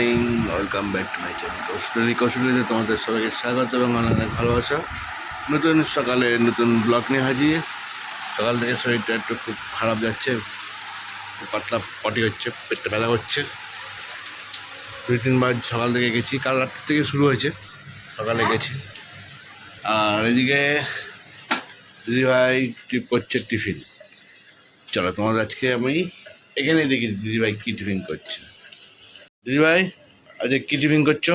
Morning welcome back to my channel Koushali কৌশলীতে তোমাদের সবাইকে স্বাগত এবং অনেক ভালোবাসা। নতুন সকালে নতুন ব্লগ নিয়ে হাজিয়ে সকাল থেকে শরীরটা একটু খুব খারাপ যাচ্ছে পাতলা পটি হচ্ছে, পেটটা ব্যথা করছে। দুই তিনবার সকাল থেকে গেছি, কাল রাত্রি থেকে শুরু হয়েছে, সকালে গেছি। আর এদিকে দিদিভাই টিপ করছে টিফিন চলো তোমাদের আজকে আমি এখানে দেখি দিদিভাই কী টিফিন করছে। দিদিভাই আজকে কী টিফিন করছ?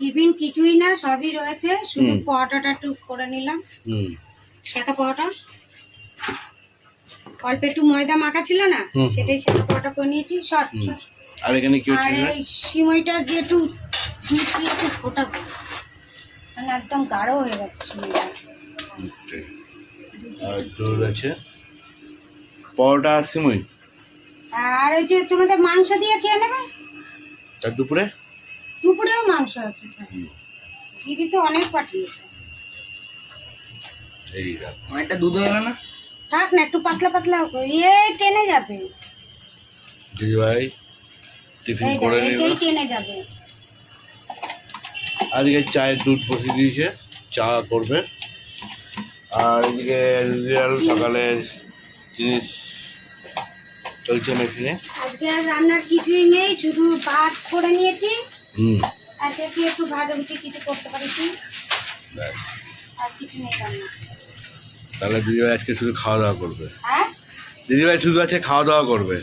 টিফিন কিছুই না সবই রয়েছে। শুধু পরোটাটা একটু করে নিলাম। হুম। শাঁকা পরোটা। অল্প একটু ময়দা মাখা ছিল না সেটাই শাঁকা পরোটা করে নিয়েছি। শর্ট। আর এখানে কি আর হচ্ছে এই সিমইটা দিয়ে একটু দুধ দিয়ে একটু ফোটা মানে একদম গাঢ় হয়ে গেছে সিমইটা। আর দুধ আছে। পরোটা সিমুই? আর ওই যে তোমাদের মাংস দিয়ে খেয়ে নেবে? দুপুরে? দুপুরেও মাংস আছে দিদি তো অনেক পাঠিয়েছে। এই অনেকটা দুধ না? থাক না একটু পাতলা পাতলা হোক। ইয়ে টেনে যাবে। দিদিভাই টিফিন করে এইটাই টেনে যাবে। আজকে চায়ের দুধ বসিয়ে দিয়েছে। চা করবে। আর এদিকে সকালের জিনিস চলছে মেশিনে? আজকে আর রান্নার কিছুই নেই শুধু ভাত করে নিয়েছি। হুম। আজকে কি একটু ভাজাভুজি কিছু করতে পারিছি আর কিছু নেই রান্না। তাহলে দিদিভাই আজকে শুধু খাওয়া দাওয়া করবে? হ্যাঁ? দিদিভাই শুধু আছে খাওয়া দাওয়া করবে?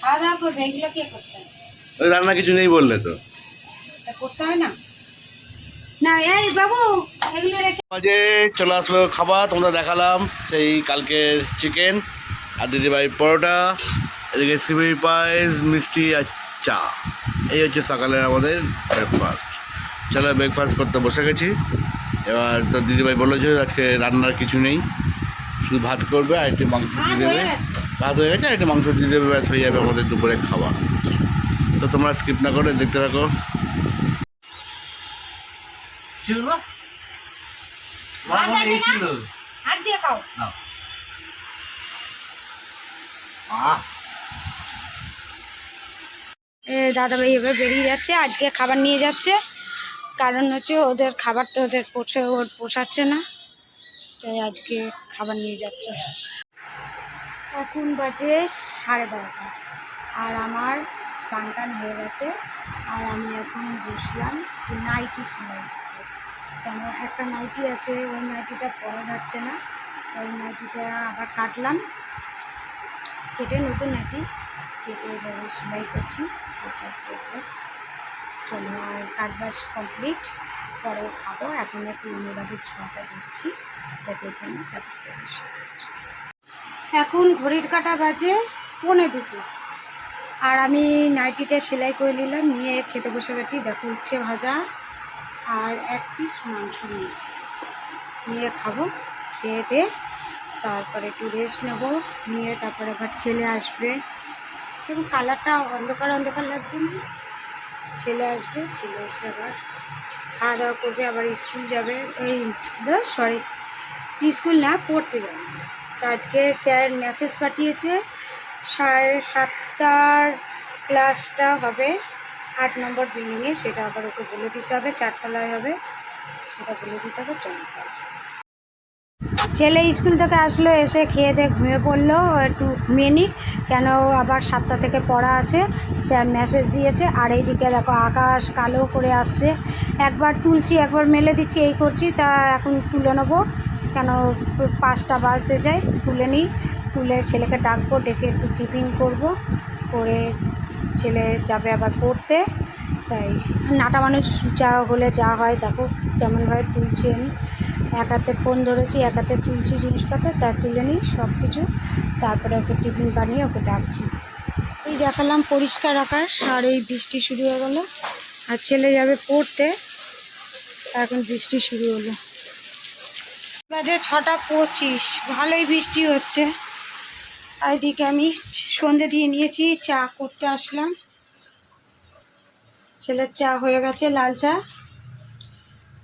খাওয়া দাওয়া করবে এগুলো কে করছে? ওই রান্না কিছু নেই বললে তো করতে হয় না। না এই বাবু এগুলো রেখে মাঝে চলে আসলো খাবার তোমরা দেখালাম সেই কালকের চিকেন। আর দিদিভাই পরোটা এদিকে সিমই পায়েস মিষ্টি আর চা। এই হচ্ছে সকালের আমাদের ব্রেকফাস্ট চলো ব্রেকফাস্ট করতে বসে গেছি। এবার তো দিদিভাই বলেছে আজকে রান্নার কিছু নেই। শুধু ভাত করবে আর একটু মাংস দিয়ে দেবে। ভাত হয়ে গেছে আর একটু মাংস দিয়ে দেবে ব্যাস হয়ে যাবে আমাদের দুপুরে খাওয়া তো তোমরা স্কিপ না করে দেখতে থাকো। ছিল। এ, দাদাভাই এবার বেরিয়ে যাচ্ছে, আজকে খাবার নিয়ে যাচ্ছে। কারণ হচ্ছে ওদের খাবার তো ওদের পোষে ওর পোষাচ্ছে না। তাই আজকে খাবার নিয়ে যাচ্ছে। এখন বাজে সাড়ে বারোটা। আর আমার সানটান হয়ে গেছে। আর আমি এখন বসলাম নাইটি সেলাই কেন, একটা নাইটি আছে, ওই নাইটিটা পরা যাচ্ছে না। ওই নাইটিটা আবার কাটলাম। কেটে নতুন নাইটি কেটে এবার সেলাই করছি চলো আর কাজবাজ কমপ্লিট পরে খাব। এখন একটু অনুরাগের ছোঁয়াটা দিচ্ছি। যাতে এখানে তারপরে এখন ঘড়ির কাটা বাজে পৌনে দুটো। আর আমি নাইটিটা সেলাই করে নিলাম, নিয়ে খেতে বসে গেছি। দেখো উচ্ছে ভাজা আর এক পিস মাংস নিয়েছি। নিয়ে খাব, খেয়ে দিয়ে তারপরে একটু রেস্ট নেব, নিয়ে তারপরে আবার ছেলে আসবে। এবং কালারটা অন্ধকার অন্ধকার লাগছে না? ছেলে আসবে, ছেলে এসে আবার খাওয়া দাওয়া করবে, আবার স্কুল যাবে। এই সরি স্কুল না, পড়তে যাবে। তো আজকে স্যার মেসেজ পাঠিয়েছে, সাড়ে সাতটার ক্লাসটা হবে, আট নম্বর বিল্ডিংয়ে সেটা আবার ওকে বলে দিতে হবে, চারতলায় হবে, সেটা বলে দিতে হবে, চলে। ছেলে স্কুল থেকে আসলো, এসে খেয়ে দিয়ে ঘুমিয়ে পড়ল। একটু ঘুমিয়ে নিক, কেন আবার সাতটা থেকে পড়া আছে স্যার মেসেজ দিয়েছে। আর এইদিকে দেখো, আকাশ কালো করে আসছে। একবার তুলছি, একবার মেলে দিচ্ছি, এই করছি, তা এখন তুলে নেব। কেন পাঁচটা বাজতে যায়, তুলে নিই। তুলে ছেলেকে ডাকবো, ডেকে একটু টিফিন করব। করে ছেলে যাবে আবার পড়তে। তাই নাটা মানুষ যা হলে যা হয়, দেখো কেমনভাবে তুলছি আমি। এক হাতে ফোন ধরেছি, এক হাতে তুলছি জিনিসপত্র, তা তুলে নিই সব কিছু তারপরে ওকে টিফিন বানিয়ে ওকে ডাকছি। এই দেখালাম পরিষ্কার আকাশ, আর এই বৃষ্টি শুরু হয়ে গেলো। আর ছেলে যাবে পড়তে এখন বৃষ্টি শুরু হলো। বাজে ছটা পঁচিশ, ভালোই বৃষ্টি হচ্ছে। এদিকে আমি সন্ধে দিয়ে নিয়েছি, চা করতে আসলাম। ছেলের চা হয়ে গেছে, লাল চা।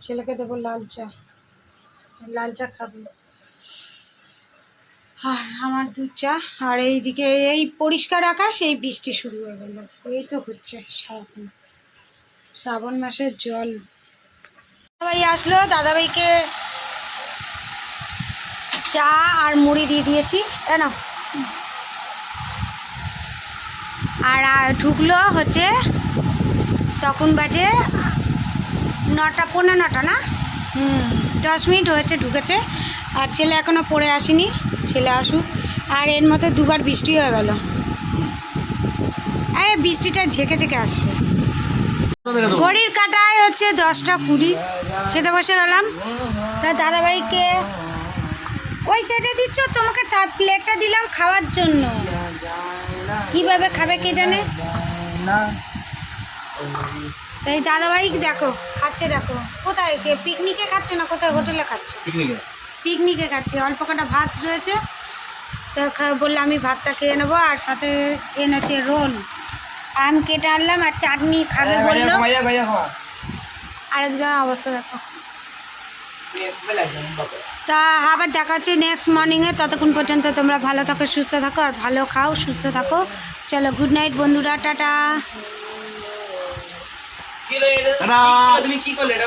ছেলেকে দেবো লাল চা। লাল চা খাবে। আর আমার দুধ চা। আর এইদিকে এই পরিষ্কার আকাশ, এই বৃষ্টি শুরু হয়ে গেল। এই তো হচ্ছে সারাক্ষণ শ্রাবণ মাসের জল। দাদাভাই আসলো, দাদাভাইকে চা আর মুড়ি দিয়ে দিয়েছি। আর আর ঢুকলো হচ্ছে তখন বাজে নটা পনেরো নটা না? হুম। দশ মিনিট হয়েছে ঢুকেছে। আর ছেলে এখনও পড়ে আসেনি ছেলে আসুক। আর এর মতো দুবার বৃষ্টি হয়ে গেল। আরে বৃষ্টিটা ঝেঁকে ঝেঁকে আসছে। ঘড়ির কাটায় হচ্ছে দশটা কুড়ি। খেতে বসে গেলাম। তা দাদাভাইকে ওই সাইডে দিচ্ছ? তোমাকে তার প্লেটটা দিলাম খাওয়ার জন্য। কীভাবে খাবে কে জানে? তাই দাদাভাই দেখো খাচ্ছে দেখো। কোথায়? কে পিকনিকে খাচ্ছে না কোথায় হোটেলে খাচ্ছে? পিকনিকে পিকনিকে খাচ্ছি। অল্প কটা ভাত রয়েছে। তো বললে আমি ভাতটা খেয়ে নেব আর সাথে এনেছে রোল। আম কেটে আনলাম আর চাটনি খাবে বলল। ভাইয়া ভাইয়া আরেকজন অবস্থা দেখো। তা আবার দেখা হচ্ছে নেক্সট মর্নিংয়ে ততক্ষণ পর্যন্ত তোমরা ভালো থাকো সুস্থ থাকো আর ভালো খাও সুস্থ থাকো। চলো গুড নাইট বন্ধুরা? টাটা। তুমি কি করলে এটা